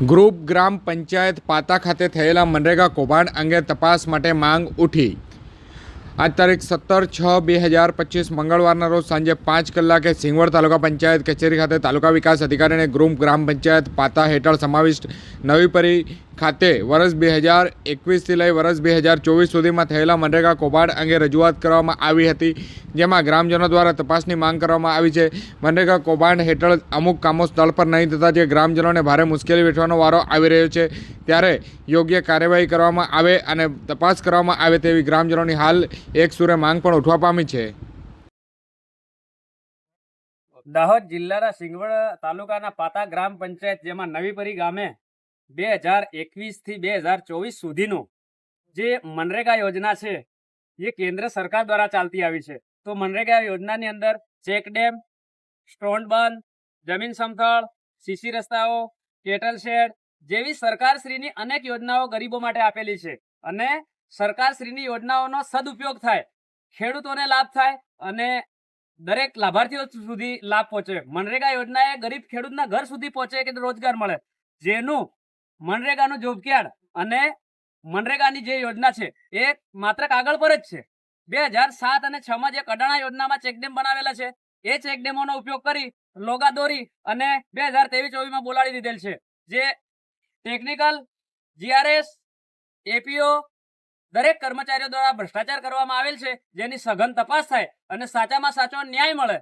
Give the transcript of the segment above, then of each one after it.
Group ગ્રામ પંચાયત પાતા ખાતે થયેલા મનરેગા કૌભાંડ અંગે તપાસ માટે માંગ ઉઠી. આજ તારીખ સત્તર છ બે હજાર પચીસ મંગળવારના રોજ સાંજે પાંચ કલાકે સિંગવડ તાલુકા પંચાયત કચેરી ખાતે તાલુકા વિકાસ અધિકારી અને ગ્રુપ ગ્રામ પંચાયત પાતા હેઠળ સમાવિષ્ટ નવી પરી ખાતે વર્ષ બે હજાર એકવીસથી લઈ વર્ષ બે હજાર ચોવીસ સુધીમાં થયેલા મનરેગા કૌભાંડ અંગે રજૂઆત કરવામાં આવી હતી, જેમાં ગ્રામજનો દ્વારા તપાસની માંગ કરવામાં આવી છે. મનરેગા કૌભાંડ હેઠળ અમુક કામો સ્થળ પર નહીં થતા, જે ગ્રામજનોને ભારે મુશ્કેલી વેઠવાનો વારો આવી રહ્યો છે, ત્યારે યોગ્ય કાર્યવાહી કરવામાં આવે અને તપાસ કરવામાં આવે તેવી ગ્રામજનોની હાલ એક સુરે માંગ પણ ઉઠવા પામી છે. દાહોદ જિલ્લાના સિંગવડ તાલુકાના પાતા ગ્રામ પંચાયત, જેમાં નવીપરી ગામે બે હજાર એકવીસથી બે હજાર ચોવીસ સુધીનું જે મનરેગા યોજના છે, એ કેન્દ્ર સરકાર દ્વારા ચાલતી આવી છે. તો મનરેગા યોજનાની અંદર ચેક ડેમ, સ્ટોન બંધ, જમીન સમથળ સીસી રસ્તાઓ, કેટલ શેડ જેવી સરકારશ્રીની અનેક યોજનાઓ ગરીબો માટે આપેલી છે. અને સરકારશ્રીની યોજનાઓનો સદુપયોગ થાય, ખેડૂતોને લાભ થાય અને દરેક લાભાર્થીઓ સુધી લાભ પહોંચે. મનરેગા યોજના એ ગરીબ ખેડૂતના ઘર સુધી પહોંચે કે રોજગાર મળે. જેનું મનરેગાનું જોબ કાર્ડ અને મનરેગાની જે યોજના છે, એ માત્ર કાગળ પર જ છે. બે હજાર સાત અને છ માં જે કડાણા યોજનામાં ચેકડેમ બનાવેલા છે, એ ચેકડેમોનો ઉપયોગ કરી લોગા દોરી અને બે હજાર ત્રેવીસ ચોવીસમાં બોલાડી દીધેલ છે. જે ટેકનિકલ, જીઆરએસ, એપીઓ દરેક કર્મચારીઓ દ્વારા ભ્રષ્ટાચાર કરવામાં આવેલ છે, જેની સઘન તપાસ થાય અને સાચામાં સાચો ન્યાય મળે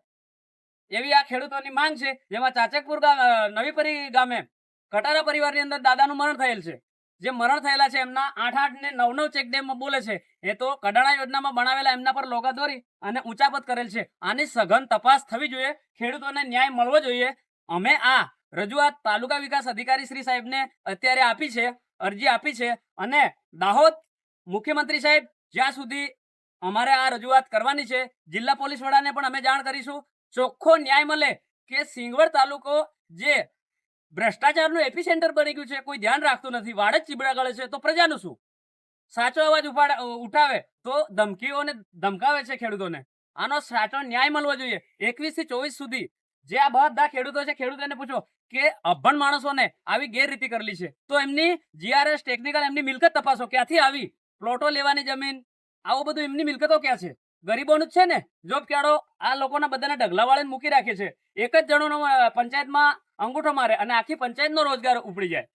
એવી આ ખેડૂતોની માંગ છે, જેમાં ચાચકપુર નવીપરી ગામે કટારા પરિવારની અંદર દાદાનું મરણ થયેલ છે. જે મરણ થયેલા છે એમના આઠ આઠ ને નવ નવ ચેક ડેમમાં બોલે છે. એ તો કડાણા યોજનામાં બનાવેલા એમના પર લોગા દોરી અને ઊંચાપત કરેલ છે. આની સઘન તપાસ થવી જોઈએ. ખેડૂતોને ન્યાય મળવો જોઈએ. અમે આ રજૂઆત તાલુકા વિકાસ અધિકારી શ્રી સાહેબને અત્યારે આપી છે, અરજી આપી છે અને દાહોદ મુખ્યમંત્રી સાહેબ જ્યાં સુધી અમારે આ રજૂઆત કરવાની છે, જિલ્લા પોલીસ વડાને પણ અમે જાણ કરીશું. ચોખ્ખો ન્યાય મળે કે સિંગવડ તાલુકો જે ભ્રષ્ટાચારનું એપી સેન્ટર બની ગયું છે, કોઈ ધ્યાન રાખતું નથી વાડ જ ચીબડા ગળે છે, તો પ્રજાનું શું? સાચો અવાજ ઉપાડે ઉઠાવે તો ધમકીઓને ધમકાવે છે ખેડૂતોને. આનો સાચો ન્યાય મળવો જોઈએ. એકવીસથી ચોવીસ સુધી જે આ બધા ખેડૂતો છે, ખેડૂતોને પૂછો કે અભણ માણસોને આવી ગેરરીતિ કરેલી છે, તો એમની જીઆરએસ ટેકનિકલ એમની મિલકત તપાસો, ક્યાંથી આવી? પ્લોટો લેવાની જમીન, આવું બધું એમની મિલકતો ક્યાં છે? ગરીબોનું જ છે ને? જોબ ક્યાડો આ લોકોના બધાને ઢગલા વાળીને મૂકી રાખે છે. એક જ જણોનો પંચાયતમાં અંગૂઠો મારે અને આખી પંચાયતનો રોજગાર ઉપડી જાય.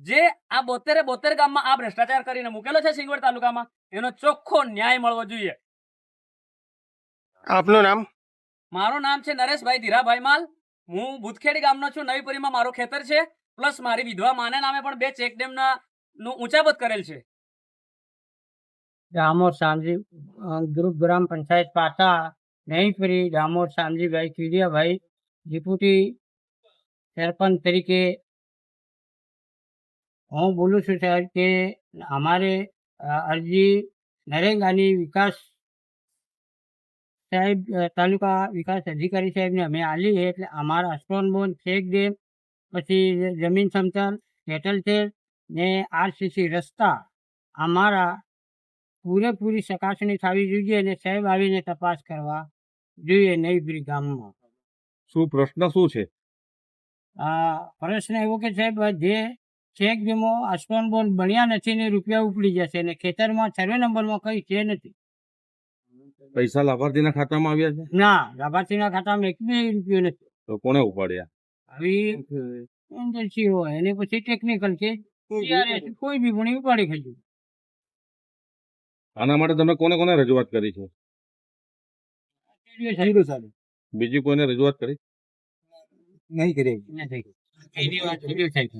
જે આ બોતેરે બોતેર ગામમાં આ ભ્રષ્ટાચાર કરીને મૂકેલો છે સિંગવડ તાલુકામાં એનો ચોખ્ખો ન્યાય મળવો જોઈએ. આપનું નામ? મારું નામ છે નરેશભાઈ ધીરાભાઈ માલ. હું ભૂતખેડી ગામનો છું. નવીપુરીમાં મારું ખેતર છે. પ્લસ મારી વિધવા માને નામે પણ બે ચેક ડેમના નું ઊંચાપત કરેલ છે. દામોદ શામજી ગ્રુપ ગ્રામ પંચાયત પાટા નહીપરી દામોદ શામજીભાઈ કીડિયાભાઈ ડેપ્યુટી સરપંચ તરીકે હું બોલું છું સાહેબ કે અમારે અરજી નરેગાની વિકાસ સાહેબ તાલુકા વિકાસ અધિકારી સાહેબને અમે આલી છે એટલે અમારા સ્ટોન બોન ચેક ડેમ, પછી જમીન સમતલ કેટલ છે ને આરસીસી રસ્તા અમારા પૂરેપૂરી ચકાસણી થવી જોઈએ અને સાહેબ આવીને તપાસ કરવા જોઈએ નહીપુરી ગામમાં. શું પ્રશ્ન શું છે? પ્રશ્ન એવો કે સાહેબ જે ચેક વીમો આસમાન બોન બન્યા નથી ને રૂપિયા ઉપડી જશે ને ખેતરમાં સર્વે નંબરમાં કઈ છે નથી. પૈસા લાભાર્થીના ખાતામાં આવ્યા છે? ના લાભાર્થીના ખાતામાં એક બી રૂપિયો નથી. તો કોને ઉપાડ્યા? આવી એજન્સી હોય અને પછી ટેકનિકલ છે. કોઈ બી પણ ઉપાડી ખાધું આના માટે તમે કોને કોને રજૂઆત કરી છે? બીજી કોઈને રજૂઆત કરી? નહીં કરી એની વાત વીડિયો સાહેબ